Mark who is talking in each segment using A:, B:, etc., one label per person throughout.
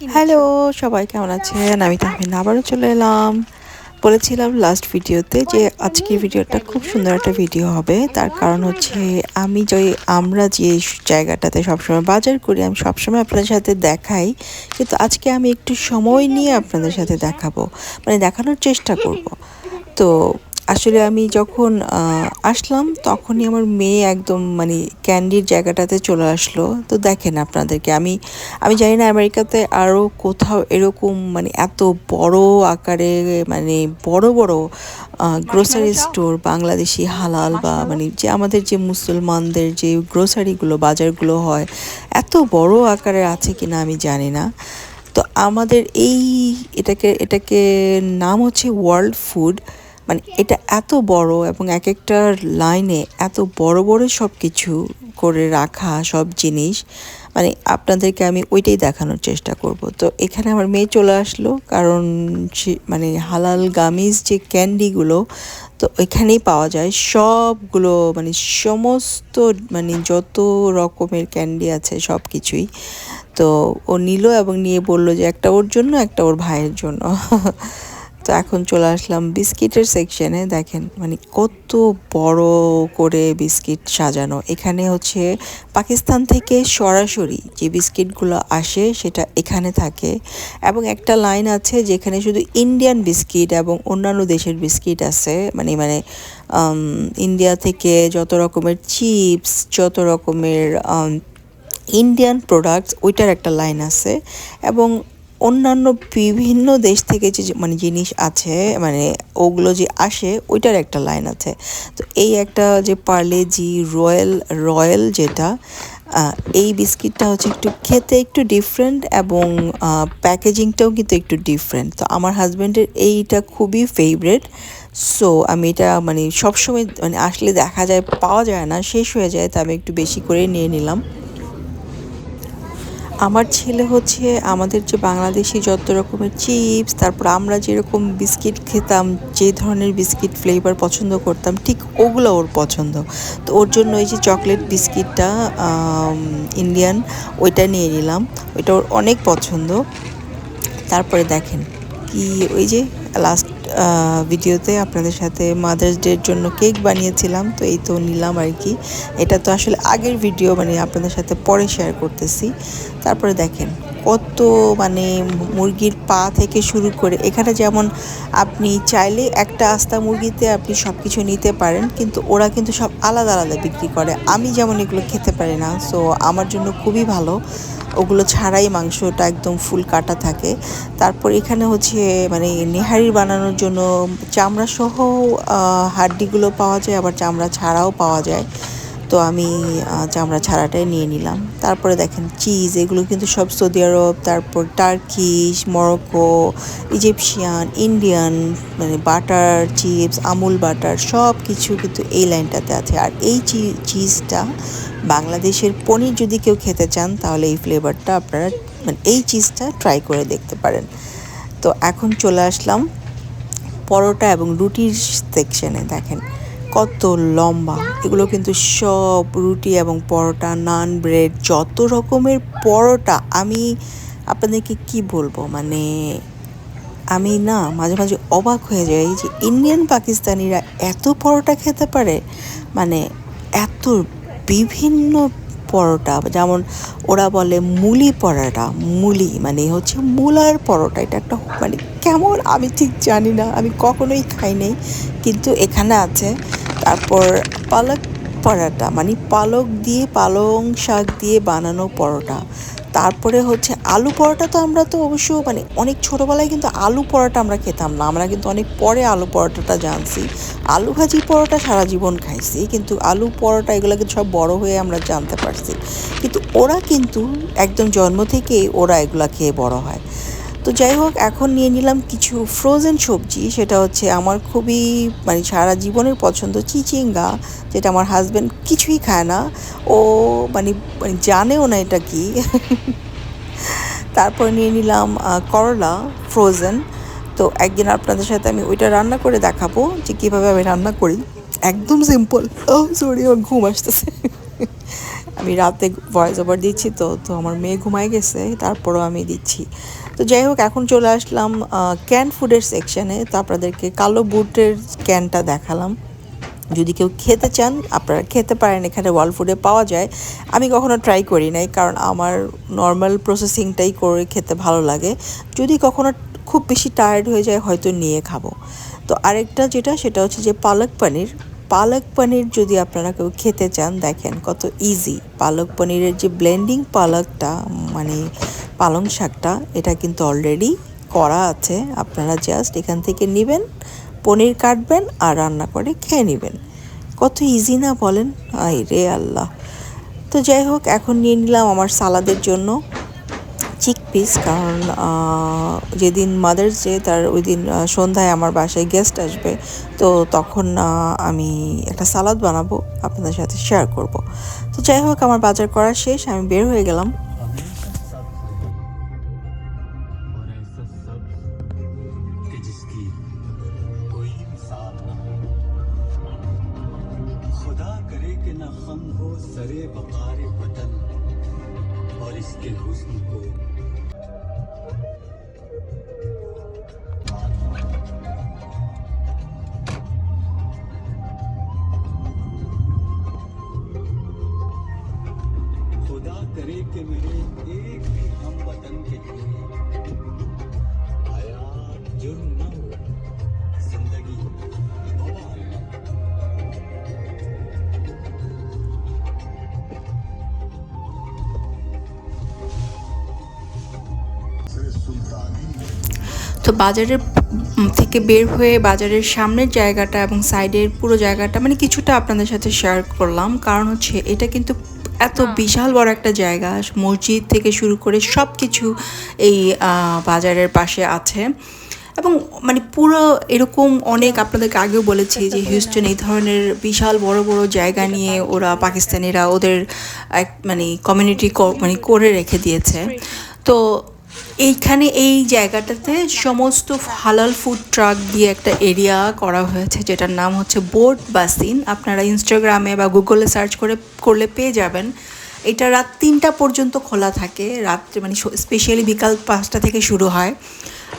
A: Hello সবাই কেমন আছেন? আমি তাহমিন, আবারও চলে এলাম। বলেছিলাম লাস্ট ভিডিওতে যে আজকের ভিডিওটা খুব সুন্দর একটা ভিডিও হবে। তার কারণ হচ্ছে আমি যে আমরা যে জায়গাটাতে সবসময় বাজার করি, আমি সবসময় আপনাদের সাথে দেখাই। কিন্তু আজকে আমি একটু সময় নিয়ে আপনাদের সাথে দেখাবো। মানে দেখানোর চেষ্টা করব। তো আসলে আমি যখন আসলাম তখনই আমার মেয়ে একদম মানে ক্যান্ডির জায়গাটাতে চলে আসলো। তো দেখেন আপনাদেরকে আমি আমি জানি না আমেরিকাতে আরও কোথাও এরকম মানে এত বড় আকারে মানে বড় বড় গ্রোসারি স্টোর বাংলাদেশি হালাল বা মানে যে আমাদের যে মুসলমানদের যে গ্রোসারিগুলো বাজারগুলো হয় এত বড় আকারে আছে কিনা আমি জানি না। তো আমাদের এই এটাকে এটাকে নাম হচ্ছে ওয়ার্ল্ড ফুড মানে এটা এত বড় এবং এক একটা লাইনে এত বড় বড় সব কিছু করে রাখা সব জিনিস মানে আপনাদেরকে আমি ওইটাই দেখানোর চেষ্টা করব। তো এখানে আমার মেয়ে চলে আসলো, কারণ মানে হালাল গামিজ যে ক্যান্ডিগুলো তো ওইখানেই পাওয়া যায়। সবগুলো মানে সমস্ত মানে যত রকমের ক্যান্ডি আছে সব কিছুই তো ও নিল এবং নিয়ে বলল যে একটা ওর জন্য, একটা ওর ভাইয়ের জন্য। তো এখন চলে আসলাম বিস্কিটের সেকশনে দেখেন মানে কত বড় করে বিস্কিট সাজানো। এখানে হচ্ছে পাকিস্তান থেকে সরাসরি যে বিস্কিটগুলো আসে, সেটা এখানে থাকে। এবং একটা লাইন আছে যেখানে শুধু ইন্ডিয়ান বিস্কিট এবং অন্যান্য দেশের বিস্কিট আছে। মানে মানে ইন্ডিয়া থেকে যত রকমের চিপস, যত রকমের ইন্ডিয়ান প্রোডাক্টস, ওইটার একটা লাইন আছে। এবং অন্যান্য বিভিন্ন দেশ থেকে যে মানে জিনিস আছে মানে ওগুলো যে আসে, ওইটার একটা লাইন আছে। তো এই একটা যে পার্লে জি রয়্যাল রয়্যাল যেটা এই বিস্কিটটা হচ্ছে একটু খেতে একটু ডিফারেন্ট এবং প্যাকেজিংটাও কিন্তু একটু ডিফারেন্ট তো আমার হাজব্যান্ডের এইটা খুবই ফেভারেট সো আমি এটা মানে সবসময় মানে আসলে দেখা যায়, পাওয়া যায় না, শেষ হয়ে যায়, তা আমি একটু বেশি করে নিয়ে নিলাম। আমার ছেলে হচ্ছে আমাদের যে বাংলাদেশি যত রকমের চিপস, তারপর আমরা যেরকম বিস্কিট খেতাম, যে ধরনের বিস্কিট ফ্লেভার পছন্দ করতাম, ঠিক ওগুলো ওর পছন্দ। তো ওর জন্য এই যে চকলেট বিস্কিটটা ইন্ডিয়ান ওইটা নিয়ে নিলাম। ওইটা ওর অনেক পছন্দ। তারপরে দেখেন কি, ওই যে লাস্ট ভিডিওতে আপনাদের সাথে মাদার্স ডের জন্য কেক বানিয়েছিলাম, তো এই তো নিলাম আর কি। এটা তো আসলে আগের ভিডিও মানে আপনাদের সাথে পরে শেয়ার করতেছি। তারপরে দেখেন, কত মানে মুরগির পা থেকে শুরু করে, এখানে যেমন আপনি চাইলে একটা আস্তা মুরগিতে আপনি সব কিছু নিতে পারেন, কিন্তু ওরা কিন্তু সব আলাদা আলাদা বিক্রি করে। আমি যেমন এগুলো খেতে পারি না সো আমার জন্য খুবই ভালো। ওগুলো ছাড়াই মাংসটা একদম ফুল কাটা থাকে। তারপর এখানে হচ্ছে মানে নেহারি বানানোর জন্য চামড়া সহ হাড্ডিগুলো পাওয়া যায়, আবার চামড়া ছাড়াও পাওয়া যায়। তো আমি চামড়া ছাড়াটাই নিয়ে নিলাম। তারপরে দেখেন চিজ এগুলো কিন্তু সব সৌদি আরব, তারপর টার্কিশ মরক্কো ইজিপশিয়ান ইন্ডিয়ান মানে বাটার চিপস আমুল বাটার সব কিছু কিন্তু এই লাইনটাতে আছে। আর এই চিজটা বাংলাদেশের পনির যদি কেউ খেতে চান, তাহলে এই ফ্লেভারটা আপনারা মানে এই চিজটা ট্রাই করে দেখতে পারেন। তো এখন চলে আসলাম পরোটা এবং রুটির সেকশনে দেখেন। কত লম্বা। এগুলো কিন্তু সব রুটি এবং পরোটা, নান, ব্রেড, যত রকমের পরোটা। আমি আপনাদেরকে কি বলব? মানে আমি না মাঝে মাঝে অবাক হয়ে যাই যে ইন্ডিয়ান পাকিস্তানিরা এত পরোটা খেতে পারে। মানে এত বিভিন্ন পরোটা। যেমন ওরা বলে মুলি পরোটা, মুলি। মানে হচ্ছে মূলার পরোটা। এটা একটা মানে কেমন? আমি ঠিক জানি না। আমি কখনোই খাই নাই। কিন্তু এখানে আছে তারপর পালক পরোটা মানে পালক দিয়ে পালং শাক দিয়ে বানানো পরোটা। তারপরে হচ্ছে আলু পরোটা তো আমরা তো অবশ্য মানে অনেক ছোটোবেলায় কিন্তু আলু পরোটা আমরা খেতাম না। আমরা কিন্তু অনেক পরে আলু পরোটাটা জানছি। আলু ভাজি পরোটা সারা জীবন খাইছি, কিন্তু আলু পরোটা এগুলো কিন্তু সব বড় হয়ে আমরা জানতে পারছি। কিন্তু ওরা কিন্তু একদম জন্ম থেকেই ওরা এগুলা খেয়ে বড় হয়। তো যাই হোক, এখন নিয়ে নিলাম কিছু ফ্রোজেন সবজি। সেটা হচ্ছে আমার খুবই মানে সারা জীবনের পছন্দ চিচিঙ্গা, যেটা আমার হাজব্যান্ড কিছুই খায় না। ও মানে মানে জানেও না এটা কি। তারপর নিয়ে নিলাম করলা ফ্রোজেন তো একদিন আপনাদের সাথে আমি ওইটা রান্না করে দেখাবো যে কীভাবে আমি রান্না করি। একদম সিম্পল ও সরি আমার ঘুম আসতেছে।
B: আমি রাতে ভয়েস ওভার দিচ্ছি তো তো আমার মেয়ে ঘুমায় গেছে, তারপরও আমি দিচ্ছি। তো যাই হোক, এখন চলে আসলাম ক্যান ফুডের সেকশানে তো আপনাদেরকে কালো বুটের ক্যানটা দেখালাম। যদি কেউ খেতে চান, আপনারা খেতে পারেন, এখানে ওয়াল ফুডে পাওয়া যায়। আমি কখনো ট্রাই করি নাই, কারণ আমার নর্মাল প্রসেসিংটাই করে খেতে ভালো লাগে। যদি কখনো খুব বেশি টায়ার্ড হয়ে যায়, হয়তো নিয়ে খাব। তো আরেকটা যেটা, সেটা হচ্ছে যে পালক পনির। পালক পনির যদি আপনারা কেউ খেতে চান, দেখেন কত ইজি পালক পনিরের যে ব্লেন্ডিং পালকটা মানে পালং শাকটা, এটা কিন্তু অলরেডি করা আছে। আপনারা জাস্ট এখান থেকে নেবেন, পনির কাটবেন আর রান্না করে খেয়ে নেবেন। কত ইজি না বলেন? আই রে আল্লাহ। তো যাই হোক, এখন নিয়ে নিলাম আমার সালাদের জন্য। চিক পিস কারণ যেদিন মাদার্স ডে তার ওই দিন সন্ধ্যায় আমার বাসায় গেস্ট আসবে তো তখন আমি একটা সালাদ বানাবো আপনাদের সাথে শেয়ার করব তো যাই হোক আমার বাজার করা শেষ আমি বের হয়ে গেলাম
C: खुदा करे कि न हम हो सरे बकार वतन और इसके हुस्न को करे कि मेरे एक भी हम वतन के लिए हयात जुर्म न हो जिंदगी बवाल न हो।
A: তো বাজারের উম থেকে বের হয়ে বাজারের সামনের জায়গাটা এবং সাইডের পুরো জায়গাটা মানে কিছুটা আপনাদের সাথে শেয়ার করলাম কারণ হচ্ছে এটা কিন্তু এত বিশাল বড় একটা জায়গা মসজিদ থেকে শুরু করে সব কিছু এই বাজারের পাশে আছে। এবং মানে পুরো এরকম অনেক আপনাদেরকে আগেও বলেছি যে হিউস্টন এই ধরনের বিশাল বড় বড় জায়গা নিয়ে ওরা পাকিস্তানিরা ওদের এক মানে কমিউনিটি মানে করে রেখে দিয়েছে। তো এইখানে এই জায়গাটাতে সমস্ত হালাল ফুড ট্রাক দিয়ে একটা এরিয়া করা হয়েছে যেটার নাম হচ্ছে বোট বাসিন আপনারা ইনস্টাগ্রামে বা গুগলে সার্চ করে করলে পেয়ে যাবেন। এটা রাত তিনটা পর্যন্ত খোলা থাকে রাত্রে মানে স্পেশালি বিকাল পাঁচটা থেকে শুরু হয়।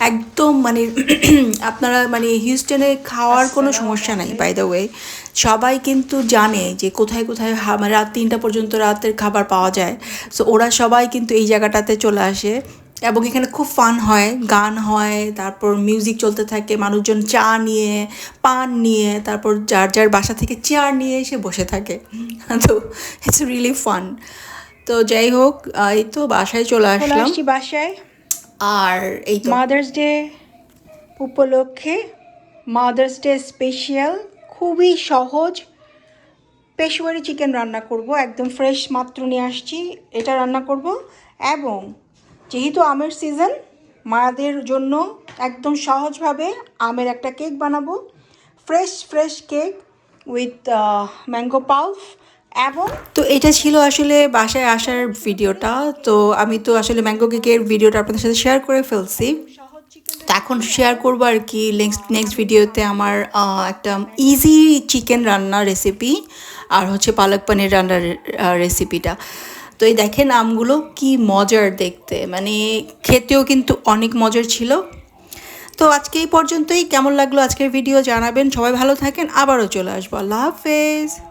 A: একদম মানে আপনারা মানে হিউস্টনে খাওয়ার কোনো সমস্যা নাই বাই দ্য ওয়ে সবাই কিন্তু জানে যে কোথায় কোথায় মানে রাত তিনটা পর্যন্ত রাতের খাবার পাওয়া যায়। সো ওরা সবাই কিন্তু এই জায়গাটাতে চলে আসে। এবং এখানে খুব ফান হয় গান হয় তারপর মিউজিক চলতে থাকে মানুষজন চা নিয়ে পান নিয়ে তারপর যার যার বাসা থেকে চেয়ার নিয়ে এসে বসে থাকে। তো ইটস রিয়েলি ফান তো যাই হোক এই তো বাসায় চলে আসলাম।
D: বাসায়।
A: আর এই
D: মাদার্স ডে উপলক্ষে মাদার্স ডে স্পেশাল খুবই সহজ। পেশোয়ারি চিকেন রান্না করব একদম ফ্রেশ মাত্র নিয়ে আসছি। এটা রান্না করব এবং যেহেতু আমের সিজন মাদের জন্য একদম সহজভাবে আমের একটা কেক বানাবো। Fresh fresh cake with mango pulp এবং
A: তো এটা ছিল আসলে বাসায় আসার ভিডিওটা। তো আমি তো আসলে ম্যাঙ্গো কেকের ভিডিওটা আপনাদের সাথে শেয়ার করে ফেলছি। এখন শেয়ার করব আর কি নেক্সট নেক্সট ভিডিওতে আমার একটা ইজি চিকেন রান্নার রেসিপি আর হচ্ছে পালক পনির রান্নার রেসিপিটা তো এই দেখেন আমগুলো কি মজার দেখতে। মানে খেতেও কিন্তু অনেক মজার ছিল। তো আজকে এই পর্যন্তই। কেমন লাগল আজকের ভিডিও জানাবেন। সবাই ভালো থাকেন। আবারও চলে আসব। আল্লাহ হাফেজ।